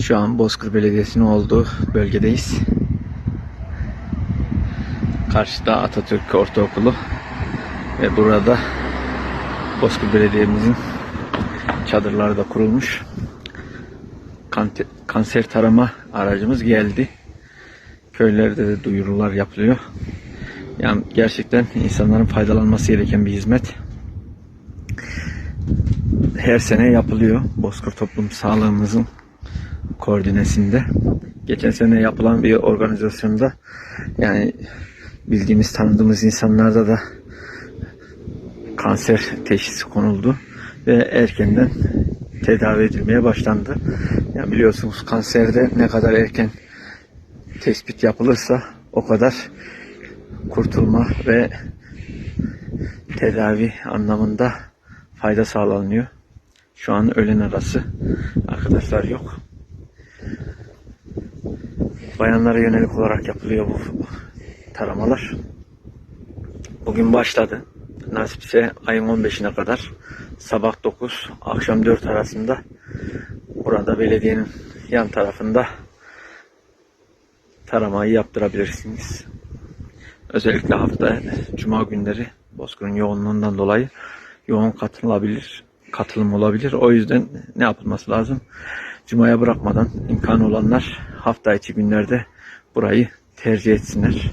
Şu an Bozkır Belediyesi'nin olduğu bölgedeyiz. Karşıda Atatürk Ortaokulu ve burada Bozkır Belediye'mizin çadırları da kurulmuş. Kanser tarama aracımız geldi. Köylerde de duyurular yapılıyor. Yani gerçekten insanların faydalanması gereken bir hizmet. Her sene yapılıyor. Bozkır Toplum Sağlığımızın koordinesinde. Geçen sene yapılan bir organizasyonda yani bildiğimiz tanıdığımız insanlarda da kanser teşhisi konuldu ve erkenden tedavi edilmeye başlandı. Yani biliyorsunuz kanserde ne kadar erken tespit yapılırsa o kadar kurtulma ve tedavi anlamında fayda sağlanıyor. Şu an öğlen arası arkadaşlar yok. Bayanlara yönelik olarak yapılıyor bu taramalar. Bugün başladı. Nasipse ayın 15'ine kadar sabah 9 akşam 4 arasında burada belediyenin yan tarafında taramayı yaptırabilirsiniz. Özellikle hafta cuma günleri Bozkır'ın yoğunluğundan dolayı yoğun katılabilir, katılım olabilir. O yüzden ne yapılması lazım? Cuma'ya bırakmadan imkan olanlar hafta içi günlerde burayı tercih etsinler.